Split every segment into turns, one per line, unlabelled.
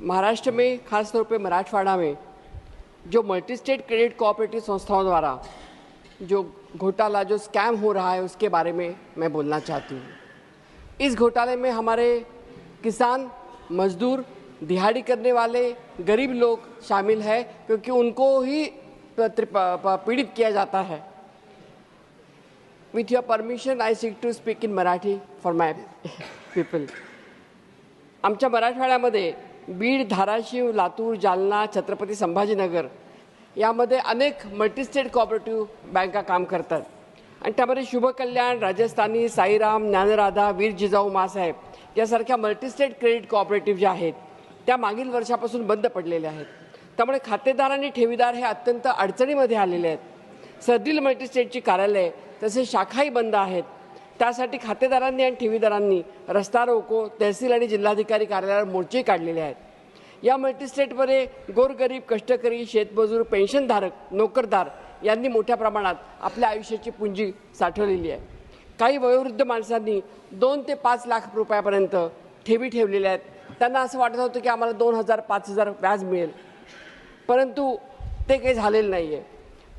महाराष्ट्र में, खासतौर पर मराठवाड़ा में, जो मल्टी स्टेट क्रेडिट कोऑपरेटिव संस्थाओं द्वारा जो घोटाला, जो स्कैम हो रहा है, उसके बारे में मैं बोलना चाहती हूँ। इस घोटाले में हमारे किसान, मजदूर, दिहाड़ी करने वाले, गरीब लोग शामिल है, क्योंकि उनको ही पीड़ित किया जाता है। With your permission I seek to speak in Marathi for my people आमच्या मराठवाड्यामध्ये बीड धाराशिव लातूर जालना छत्रपती संभाजीनगर यामध्ये अनेक मल्टीस्टेट कॉपरेटिव्ह बँका काम करतात. आणि त्यामध्ये शुभकल्याण राजस्थानी साईराम ज्ञानराधा वीर जिजाऊ मासाहेब यासारख्या मल्टीस्टेट क्रेडिट कोऑपरेटिव्ह ज्या आहेत त्या मागील वर्षापासून बंद पडलेल्या आहेत. त्यामुळे खातेदार आणि ठेवीदार हे अत्यंत अडचणीमध्ये आलेले आहेत. सदील मल्टीस्टेटची कार्यालय तसेच शाखाही बंद आहेत. त्यासाठी खातेदारांनी आणि ठेवीदारांनी रस्ता रोको तहसील आणि जिल्हाधिकारी कार्यालयावर मोर्चे काढलेले आहेत. या मल्टीस्टेटमध्ये गोरगरीब कष्टकरी शेतमजूर पेन्शनधारक नोकरदार यांनी मोठ्या प्रमाणात आपल्या आयुष्याची पुंजी साठवलेली आहे. काही वयोवृद्ध माणसांनी दोन ते पाच लाख रुपयापर्यंत ठेवी ठेवलेल्या आहेत. त्यांना असं वाटत होतं की आम्हाला दोन हजार पाच हजार व्याज मिळेल. परंतु ते काही झालेलं नाही आहे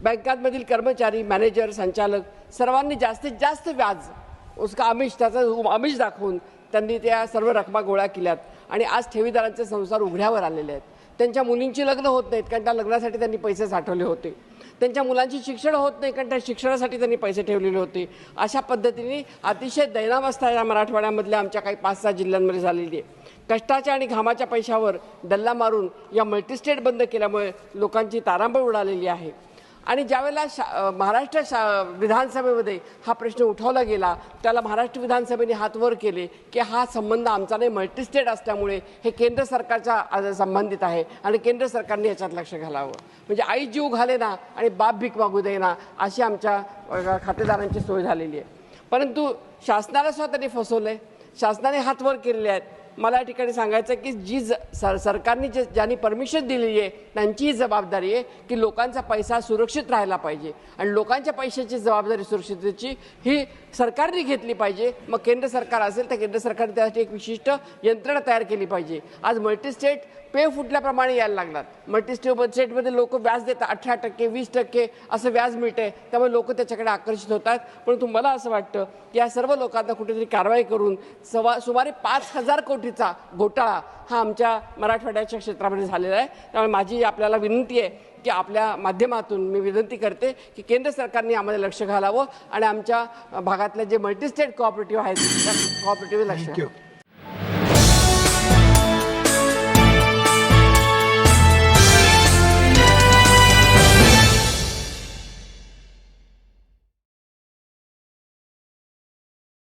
बँकांमधील कर्मचारी मॅनेजर संचालक सर्वांनी जास्तीत जास्त व्याज उसका आमिष त्याचा आमिष दाखवून त्यांनी त्या सर्व रकमा गोळा केल्यात. आणि आज ठेवीदारांचे संसार उघड्यावर आलेले आहेत. त्यांच्या मुलींची लग्न होत नाहीत कारण त्या लग्नासाठी त्यांनी पैसे साठवले होते. त्यांच्या मुलांची शिक्षण होत नाही कारण त्या शिक्षणासाठी त्यांनी पैसे ठेवलेले होते. अशा पद्धतीने अतिशय दैनावस्था या मराठवाड्यामधल्या आमच्या काही पाच सहा जिल्ह्यांमध्ये झालेली आहे. कष्टाच्या आणि घामाच्या पैशावर डल्ला मारून या मल्टीस्टेट बंद केल्यामुळे लोकांची तारांबळ उडालेली आहे. आणि ज्यावेळेला शा महाराष्ट्र शा विधानसभेमध्ये हा प्रश्न उठवला गेला त्याला महाराष्ट्र विधानसभेने हात वर केले की हा संबंध आमचा नाही मल्टीस्टेट असल्यामुळे हे केंद्र सरकारच्या संबंधित आहे आणि केंद्र सरकारने याच्यात लक्ष घालावं. म्हणजे आई जीव घाले ना आणि बाप भीक मागू दे ना अशी आमच्या खातेदारांची सोय झालेली आहे. परंतु शासनाला सुद्धा त्यांनी आहे शासनाने हात वर केलेले आहेत. मला या ठिकाणी सांगायचं की जी ज सर सरकारने जे ज्यांनी परमिशन दिलेली आहे त्यांचीही जबाबदारी आहे की लोकांचा पैसा सुरक्षित राहायला पाहिजे. आणि लोकांच्या पैशाची जबाबदारी सुरक्षिततेची ही सरकारने घेतली पाहिजे. मग केंद्र सरकार असेल तर केंद्र सरकारने त्यासाठी एक विशिष्ट यंत्रणा तयार केली पाहिजे. आज मल्टीस्टेट पे फुटल्याप्रमाणे यायला लागलात. मल्टीस्टेट स्टेटमध्ये लोक व्याज देतात अठरा टक्के वीस टक्के असं व्याज मिळते त्यामुळे लोक त्याच्याकडे आकर्षित होतात. परंतु मला असं वाटतं की या सर्व लोकांना कुठेतरी कारवाई करून सवा सुमारे पाच हजार कोटी कोटीचा घोटाळा हा आमच्या मराठवाड्याच्या क्षेत्रामध्ये झालेला आहे त्यामुळे माझी आपल्याला विनंती आहे की आपल्या माध्यमातून मी विनंती करते की केंद्र सरकारने आम्हाला लक्ष घालावं आणि आमच्या भागातले जे मल्टीस्टेट कोऑपरेटिव्ह आहेत त्या कोऑपरेटिव्ह लक्ष.